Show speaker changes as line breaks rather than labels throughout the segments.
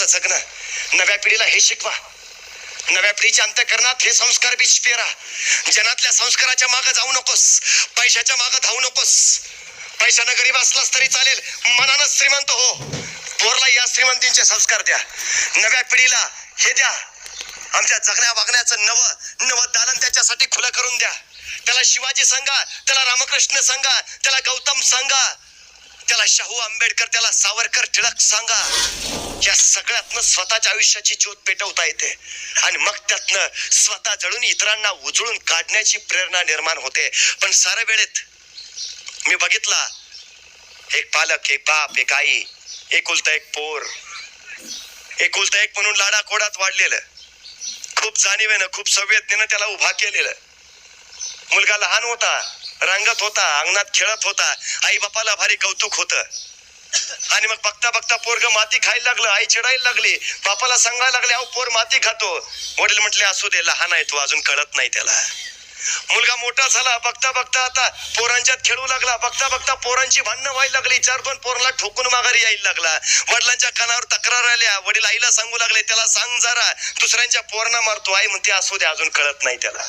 मागचं जगणं. नव्या पिढीला हे शिकवा. नव्या पिढीच्या अंतकरणात हे संस्कार बीज पेरा. जनातल्या संस्काराच्या मागे जाऊ नकोस. पैशाच्या मागे धावू नकोस. पैशानं गरीब असलास तरी चालेल. मनानं श्रीमंत हो. पोरला या श्रीमंतींचे संस्कार द्या. नव्या पिढीला हे द्या. आमच्या जगण्या वागण्याचं नवं नवं दालन त्याच्यासाठी खुलं करून द्या. त्याला शिवाजी सांगा त्याला रामकृष्ण सांगा त्याला गौतम सांगा. त्याला शाहू आंबेडकर त्याला सावरकर टिळक सांगा. या सगळ्यातनं स्वतःच्या आयुष्याची ज्योत पेटवता येते. आणि मग त्यातनं स्वतः जळून इतरांना उजळून काढण्याची प्रेरणा निर्माण होते. पण साऱ्या वेळेत मी बघितला एक पालक एक बाप एक आई एकुलता एक पोर. एकुलता एक म्हणून लाडा कोडात वाढलेलं. खूप जाणीवेनं खूप संवेदनेनं त्याला उभा केलेलं. मुलगा लहान होता. रंगत होता अंगणात खेळत होता. आई बापाला भारी कौतुक होत. आणि मग बघता बघता पोरग माती खायला लागलं आई चिडायला लागली. बापाला सांगायला लागले अहो पोर माती खातो. वडील म्हटले असू दे लहान आहे तो अजून कळत नाही त्याला. मुलगा मोठा झाला बघता बघता आता पोरांच्यात खेळू लागला बघता बघता पोरांची भांडणं व्हायला लागली. चार दोन पोरांना ठोकून माघारी यायला लागला. वडिलांच्या कानावर तक्रार आल्या. वडील आईला सांगू लागले त्याला सांग जरा दुसऱ्यांच्या पोरांना मारतो. आई म्हणते असू दे अजून कळत नाही त्याला.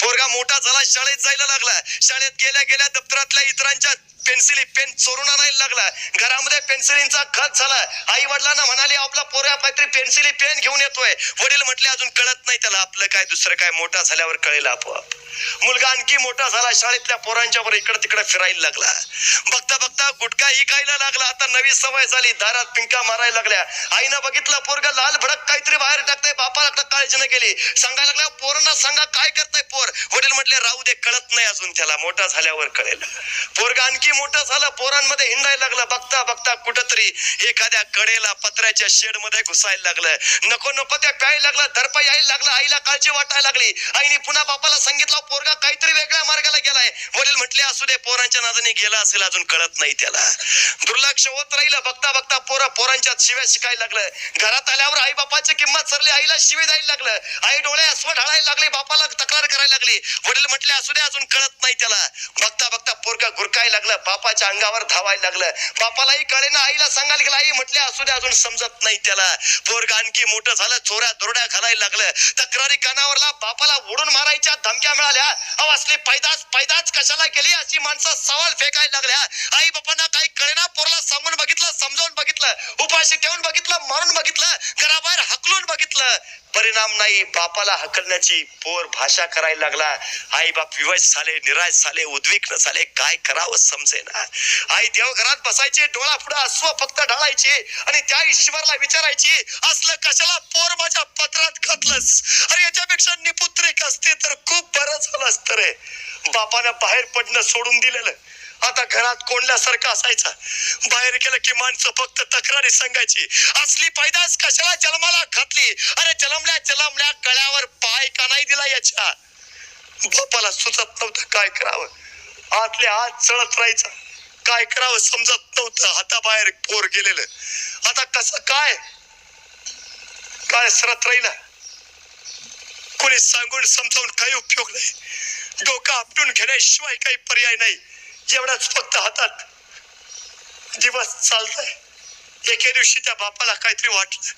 पोरगा मोठा झाला शाळेत जायला लागला. शाळेत गेल्या गेल्या दप्तरातल्या इतरांच्या पेन्सिली पेन चोरून आणायला लागला. घरामध्ये पेन्सिलींचा खत झाला. आई वडिलांना म्हणाले आपला पोऱ्या काहीतरी पेन्सिली पेन घेऊन येतोय. वडील म्हटले अजून कळत नाही त्याला आपलं काय दुसरं काय मोठा झाल्यावर कळेल आपोआप. मुलगा आणखी मोठा झाला शाळेतल्या पोरांच्या वर इकडे तिकडे फिरायला लागला. बघता बघता गुटखा ही खायला लागला. आता नवी सवय झाली दारात पिंका मारायला लागल्या. आईनं बघितलं पोरगा लाल भडक काहीतरी बाहेर टाकताय बापाला काळजी न केली. सांगायला लागला पोरांना सांगा काय करताय पोर? वडील म्हटले राहू दे कळत नाही अजून त्याला मोठा झाल्यावर कळेल. पोरगा आणखी मोठं झालं पोरांमध्ये हिंडायला लागलं. बघता बघता कुठंतरी एखाद्या कडेला पत्र्याच्या शेडमध्ये घुसायला लागलं. नको नको त्या प्यायला लागला दरपा यायला लागला आईला काळजी वाटायला लागली. आईने पुन्हा बापाला सांगितलं पोरगा काहीतरी वेगळ्या मार्गाला गेलाय. वडील म्हटले असू दे पोरांच्या नादाने गेला असेल अजून कळत नाही त्याला. दुर्लक्ष होत राहिलं बघता बघता पोरा पोरांच्या शिव्या शिकायला लागलं. घरात आल्यावर आई बापाची किंमत सरली आईला शिवे द्यायला लागलं. आई डोळे अस्व ढाळायला लागले बापाला तक्रार करायला लागली. वडील म्हटले असू दे अजून कळत नाही त्याला. बघता बघता पोरगा गुरकायला लागलं बापाच्या अंगावर धावायला लागलं. बापालाही कळेना आईला सांगायला गेलं आई म्हटले असू दे अजून समजत नाही त्याला. पोरगा आणखी मोठं झालं चोऱ्या दोरड्या घालायला लागलं. तक्रारी कानावरला बापाला ओढून मारायच्या धमक्या मिळाल्या. अहो असली पैदास पैदास कशाला केली? अशी माणसं सवाल फेकायला लागल्या. आई बापांना काही कळेना पोरला सांगून बघितलं समजावून बघितलं उपाशी ठेवून बघितलं मारून बघितलं घराबाहेर हकलून बघितलं. परिणाम नाही बापाला हकलण्याची पोर भाषा करायला लागला. आई बाप विवश झाले निराश झाले उद्विग्न झाले. काय करावं समजेना. आई देवघरात बसायची डोळा पुढे अस्व फक्त ढाळायचे आणि त्या ईश्वरला विचारायची असलं कशाला पोर माझ्या पत्रात घातलंस? अरे याच्यापेक्षा निपुत्रिक असते तर खूप बरं झालं असतं रे. बापानं बाहेर पडणं सोडून दिलेलं. आता घरात कोंडल्यासारखं असायचा. बाहेर गेलं की माणसं फक्त तक्रारी सांगायची. असली पैदास कशाला जन्माला घातली? अरे जलमल्या जलमल्या गळ्यावर पाय का नाही दिला याच्या? बापाला सुचत नव्हतं काय करावं. आतल्या आत चढत राहायचं. काय करावं समजत नव्हतं. हाताबाहेर पोर गेलेलं. आता कसं काय? काय सरत राहिला? कोणी सांगून समजावून काही उपयोग नाही. डोकं आपटून घेण्याशिवाय काही पर्याय नाही. एवढाच फक्त हातात दिवस चालतंय. एके दिवशी त्या बापाला काहीतरी वाटलं.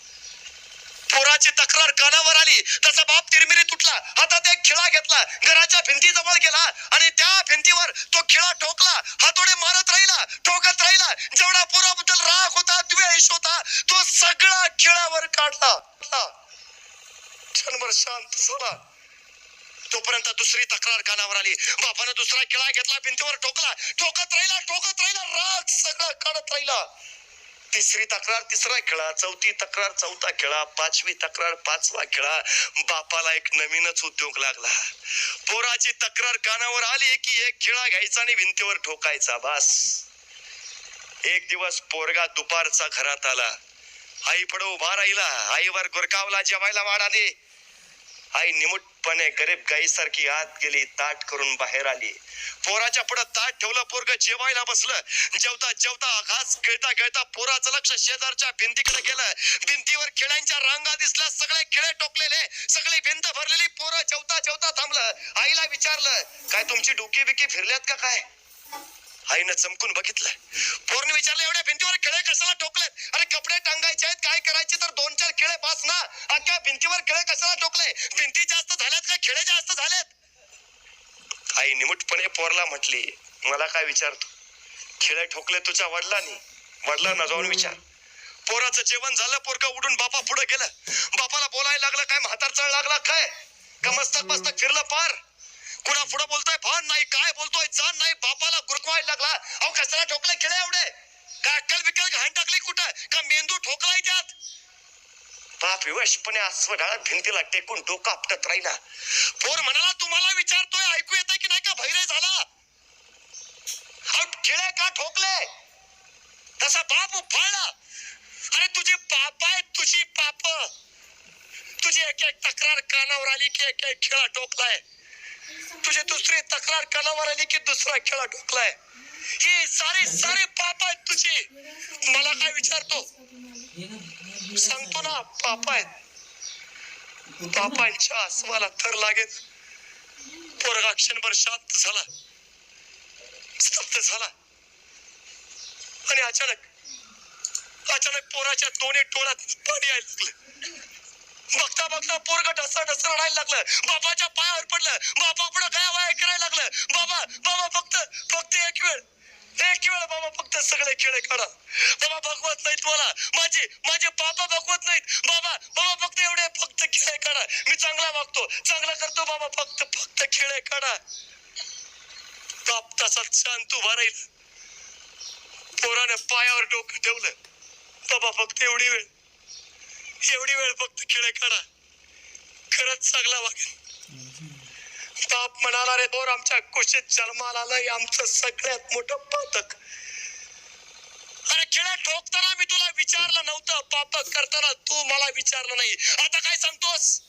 पोराची तक्रार कानावर आली तसा बाप तिरमिरी तुटला हातात एक खिळा घेतला घराच्या भिंतीजवळ गेला आणि त्या भिंतीवर तो खिळा ठोकला हातोडे मारत राहिला ठोकत राहिला. जेवढा पोराबद्दल राग होता द्वेष होता तो सगळा खिळावर काढला. जन्मर शांत झाला. तोपर्यंत दुसरी तक्रार कानावर आली. बापानं दुसरा खिळा घेतला भिंतीवर ठोकला. ठोकत राहिला ठोकत राहिला राग सगळं काढत राहिला. तिसरी तक्रार तिसरा खेळा चौथी तक्रार चौथा खेळा पाचवी तक्रार पाचवा खेळा बापाला एक नवीनच उद्योग लागला. पोराची तक्रार कानावर आली की एक खेळा घ्यायचा आणि भिंतीवर ठोकायचा बास. एक दिवस पोरगा दुपारचा घरात आला. आई पडो उभा राहिला. आईवर गुरकावला जेवायला वाढा दे आई निमुटपणे गरीब गाईसारखी आत गेली ताट करून बाहेर आली. पोराच्या पुढे ताट ठेवलं पोरग जेवायला बसलं. जेवता जेवता घास खेळता खेळता पोराचं लक्ष शेजारच्या भिंतीकडे गेलं. भिंतीवर खेळांच्या रांगा दिसल्या सगळे खेळे टोकलेले सगळी भिंत भरलेली पोरं जेवता जेवता थांबलं. आईला विचारलं काय तुमची डोकी बिकी फिरल्यात का काय? आईनं चमकून बघितलं पोरने विचारलं एवढ्या भिंतीवर खिळे कशाला ठोकलेत अरे कपडे टांगायचे आहेत काय करायचे? तर दोन चार खिळे पास ना. अख्ख्या भिंतीवर खिळे कशाला ठोकले भिंती जास्त झाल्यात का खिळे जास्त झालेत? आई निमुटपणे पोरला म्हटली मला काय विचारतो खिळे ठोकले तुझ्या वडिलांनी? वडिलांना जाऊन विचार. पोराचं जेवण झालं पोरग उडून बापा पुढे गेलं. बापाला बोलायला लागलं काय म्हातार चढ लागला काय? का मस्तक मस्तक फिरलं पार? कुणा पुढे बोलतोय फॉन नाही काय बोलतोय जाण नाही बापाला गुरकवायला लागला. अहो कचरा ठोकले खेळ एवढे? काय अक्कल बिक्कल घाण टाकली कुठं? का मेंदू ठोकलाय त्यात? बाप विवशपणे अस्वडाळा भिंतीला टेकून डोकं आपटत राहिला. पोर म्हणाला तुम्हाला विचारतोय ऐकू येतंय की नाही का भैरे झाला? अहो, का ठोकले? तसा बाप उफाळला. अरे तुझे पाप आहे तुझी पाप. तुझी एक एक तक्रार कानावर आली की एक एक खेळा ठोकलाय. तुझे दुसरी तक्रार कानावर आली की दुसरा खेळा ढोकलाय. ही सारी सारी पाप आहेत तुझी. मला काय विचारतो? सांगतो ना पाप आहेत. पापांच्या आसमाला थर लागेल. पोरगा क्षणभर शांत झाला. स्तब्ध झाला. आणि अचानक अचानक पोराच्या दोन्ही डोळ्यात पाणी यायला लागलं. बघता बघता पोरग ढसा ढस रडायला लागलं. बाबाच्या पायावर पडलं. बाबा पुढे काय वाया करायला लागलं. बाबा बाबा फक्त फक्त एक वेळ. एक वेळ बाबा फक्त सगळे खेळ काढा. बाबा भगवत नाहीत मला. माझे माझे बाबा भगवत नाहीत. बाबा बाबा फक्त एवढे फक्त खेळ काढा. मी चांगला वागतो. चांगला करतो बाबा. फक्त फक्त खेळ काढा. बाप तसाच शांत उभा राहील. पोराने पायावर डोकं ठेवलं. बाबा फक्त एवढी वेळ. एवढी वेळ फक्त खेळ काढा. खरंच चांगला वागेल. बाप म्हणाला रे पोर आमच्या कुशीत जन्माला आलाय आमचं सगळ्यात मोठं पातक. अरे खेळ ठोकताना मी तुला विचारलं नव्हतं. पाप करताना तू मला विचारलं नाही. आता काय सांगतोस?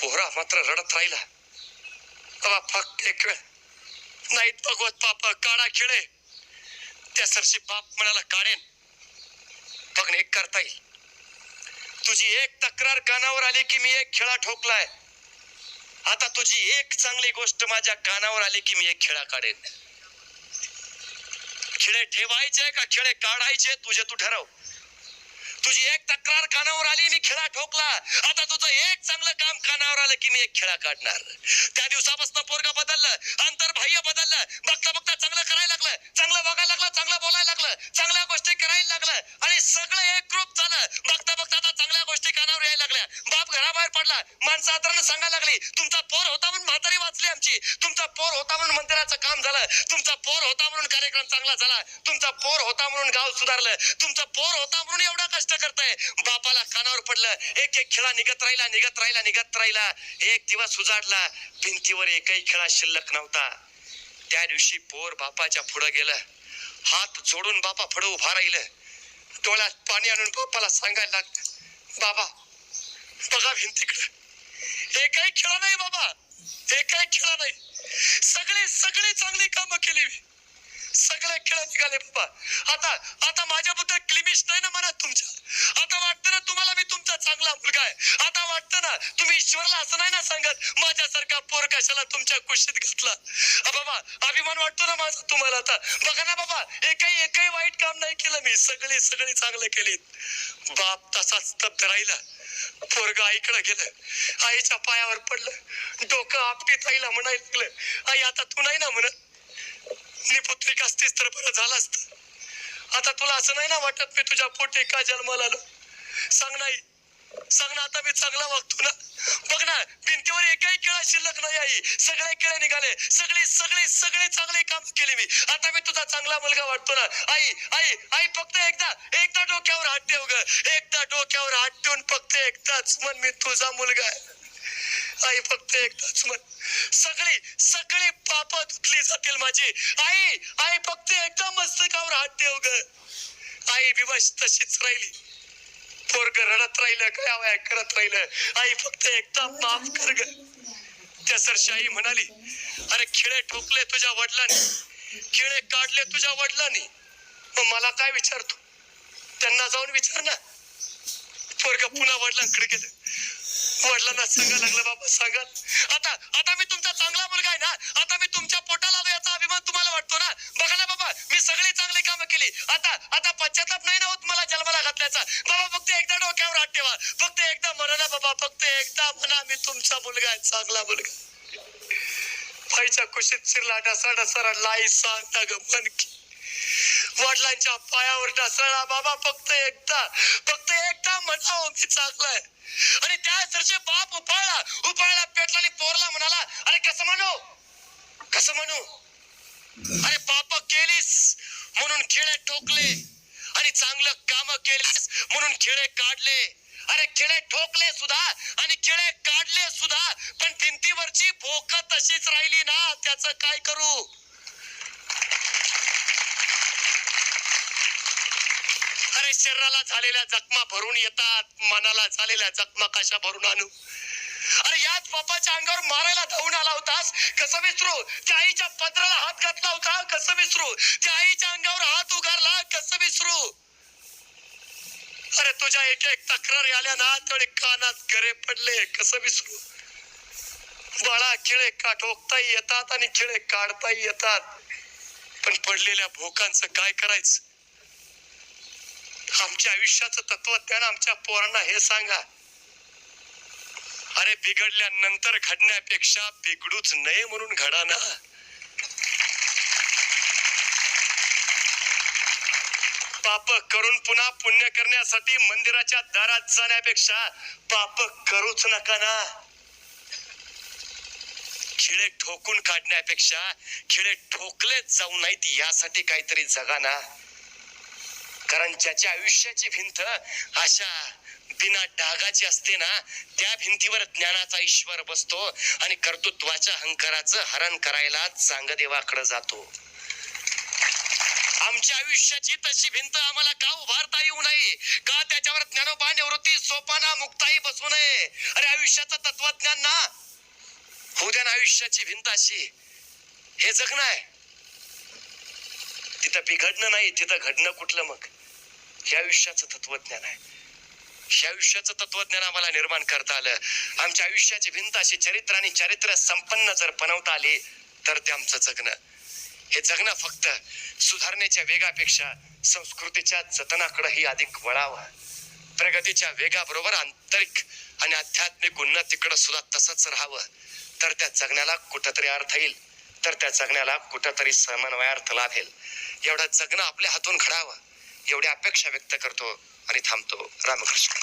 पोहरा मात्र रडत राहिला. बाबा फक्त एक वेळ. नाहीत भगवत पाप काढा खिळे. त्या सरशी बाप म्हणाला काढेन. बघणे एक करता येईल. तुझी एक तक्रार कानावर आली की मी एक खेळा ठोकलाय. आता तुझी एक चांगली गोष्ट माझ्या कानावर आली की मी एक खेळा काढेन. खिळे ठेवायचे का खिळे काढायचे तुझे तू ठरव. तुझी एक तक्रार कानावर आली मी खेळा ठोकला. आता तुझं एक चांगलं काम कानावर आलं की मी एक खेळा काढणार. त्या दिवसापासून पोरगा बदललं अंतर्बाह्य बदललं बघता बघता चांगलं करायला लागलं चांगलं बघायला लागलं चांगलं बोलायला लागलं चांगल्या गोष्टी करायला लागलं आणि सगळं एक ग्रुप झालं बघता आता चांगल्या गोष्टी कानावर यायला लागल्या. बाप घराबाहेर पडला. माणसं आदरानं सांगायला लागली तुमचा पोर होता म्हणून म्हातारी वाचली आमची. तुमचा पोर होता म्हणून मंदिराचं काम झालं. तुमचा पोर होता म्हणून कार्यक्रम चांगला झाला. तुमचा पोर होता म्हणून गाव सुधारलं. तुमचा पोर होता म्हणून एवढा कष्ट करताय. बापाला कानावर पडलं. एक एक खेळा निघत राहिला निघत राहिला निघत राहिला. एक दिवस उजाडला. भिंतीवर एकही खेळा शिल्लक नव्हता. त्या दिवशी पोर बापाच्या पुढं गेलं. हात जोडून बापा पुढं उभा राहिलं. डोळ्यात पाणी आणून बापाला सांगायला लागलं. बाबा बघा भिंतीकडे एकही खेळा नाही बाबा. एकही खेळा नाही. सगळे सगळे चांगली कामं केली मी. सगळ्या खेळात निघाले बाबा. आता आता माझ्याबद्दल क्लिमिश नाही ना म्हणत तुमच्या? आता वाटतं ना तुम्हाला मी तुमचा चांगला मुलगा आहे. आता वाटतं ना तुम्ही ईश्वरला असं नाही ना सांगत माझ्यासारखा पोर कशाला तुमच्या कुशीत घातला? बाबा अभिमान वाटतो ना माझा तुम्हाला आता? बघा ना बाबा एकही एकही वाईट काम नाही केलं मी. सगळे सगळे चांगले केलीत. बाप तसाच स्तब्ध राहिला पोरग आईकडे गेलं. आईच्या पायावर पडलं. डोकं आपटीत आईला म्हणायला लागलं. आई आता तू नाही ना म्हणत? मी पुत्रिक असतीस तर बरं झालं असतं. आता तुला असं नाही ना वाटत मी तुझ्या पोटी का जन्माला आलो? सांग नाही सांग ना आता मी चांगला वागतो ना. बघ ना भिंतीवर एकही केळा शिल्लक नाही आई. सगळे केळे निघाले. सगळे सगळे सगळे चांगले काम केले मी. आता मी तुझा चांगला मुलगा वाटतो ना. आई आई आई फक्त एकदा एकदा डोक्यावर हात ठेव ग. एकदा डोक्यावर हात ठेवून फक्त एकदाच म्हण मी तुझा मुलगा आहे. आई फक्त एकदाच म्हण सगळी सगळी पाप धुतली जातील माझी. आई आई फक्त एकदा मस्तकावर हात ठेव ग. आई विवश तशीच राहिली. पोरग रडत राहिलं काय करत राहिलं. आई फक्त एकदा माफ कर ग. त्या सरशाही म्हणाली अरे खिळे ठोकले तुझ्या वडिलांनी. खिळे काढले तुझ्या वडिलांनी. मग मला काय विचारतो? त्यांना जाऊन विचार ना. पोरग पुन्हा वडिलांकडे गेलं. वडिलांना सांगा लागलं बाबा सांगा. आता आता मी तुमचा चांगला मुलगा आहे ना आता मी तुमच्या पोटाला आलो याचा अभिमान तुम्हाला वाटतो ना. बघा ना बाबा मी सगळी चांगली कामं केली. आता आता पश्चाताप नाही ना होत मला जन्माला घातल्याचा. बाबा फक्त एकदा डोक्यावर हात ठेवा. फक्त एकदा म्हणा ना बाबा फक्त एकदा म्हणा मी तुमचा मुलगा आहे चांगला मुलगा. पायच्या कुशीत शिरला डसा डसरा लाई सांगता ग मन की. वडिलांच्या पायावर ढसळला बाबा फक्त एकदा फक्त एकदा म्हणावं मी आहे. आणि त्या सरचे बाप उपाळला. उपाळला पेटला आणि पोरला म्हणाला अरे कसं म्हणू? कसं म्हणू? अरे पाप केलीस म्हणून खेळे ठोकले. आणि चांगलं काम केलीस म्हणून खेळे काढले. अरे खेळे ठोकले सुद्धा आणि खेळे काढले सुद्धा. पण भिंतीवरची भोक तशीच राहिली ना त्याचं काय करू? अरे शरीराला झालेल्या जखमा भरून येतात. मनाला झालेल्या जखमा कशा भरून आणू? अरे याच बापाच्या अंगावर मारायला धावून आला होतास? कसं विसरू? त्या आईच्या पत्राला हात घातला होता. कसं विसरू? त्या आईच्या अंगावर हात उगारला. कसं विसरू? अरे तुझ्या एक एक तक्रारी आल्या ना तरी कानात गरे पडले. कसं विसरू? बाळा खिळे का ठोकता येतात आणि खिळे काढताही येतात. पण पडलेल्या भोकांचं काय करायचं? आमच्या आयुष्याचं तत्वज्ञान आमच्या पोरांना हे सांगा. अरे बिघडल्यानंतर घडण्यापेक्षा बिघडूच नये म्हणून घडा ना. पाप करून पुन्हा पुण्य करण्यासाठी मंदिराच्या दारात जाण्यापेक्षा पाप करूच नका ना. खिळे ठोकून काढण्यापेक्षा खिळे ठोकलेच जाऊ नाहीत यासाठी काहीतरी जगा ना. कारण ज्याच्या आयुष्याची भिंत अशा बिना डागाची असते ना त्या भिंतीवर ज्ञानाचा ईश्वर बसतो आणि कर्तृत्वाच्या अहंकाराचं हरण करायला चांगदेवाकडे जातो. आमच्या आयुष्याची तशी भिंत आम्हाला का उभारता येऊ नये? का त्याच्यावर ज्ञानोबा निवृत्ती सोपाना मुक्ताई बसू नये? अरे आयुष्याचं तत्वज्ञान ना. होऊ द्या ना आयुष्याची भिंत अशी. हे जगणं आहे. तिथं बिघडणं नाही तिथं घडणं कुठलं मग? हे आयुष्याचं तत्वज्ञान आहे हे आयुष्याचं तत्वज्ञान आम्हाला निर्माण करता आलं आमच्या आयुष्याची भिंत अशी चरित्र आणि चारित्र्य संपन्न जर बनवता आली तर ते आमचं जगणं. हे जगणं फक्त सुधारण्याच्या वेगापेक्षा संस्कृतीच्या जतनाकडंही अधिक वळावं. प्रगतीच्या वेगाबरोबर आंतरिक आणि आध्यात्मिक उन्नतीकडे सुद्धा तसंच राहावं. तर त्या जगण्याला कुठंतरी अर्थ येईल तर त्या जगण्याला कुठंतरी समन्वयार्थ लाभेल. एवढं जगणं आपल्या हातून घडावं. एवढी अपेक्षा व्यक्त करतो आणि थांबतो. रामकृष्ण.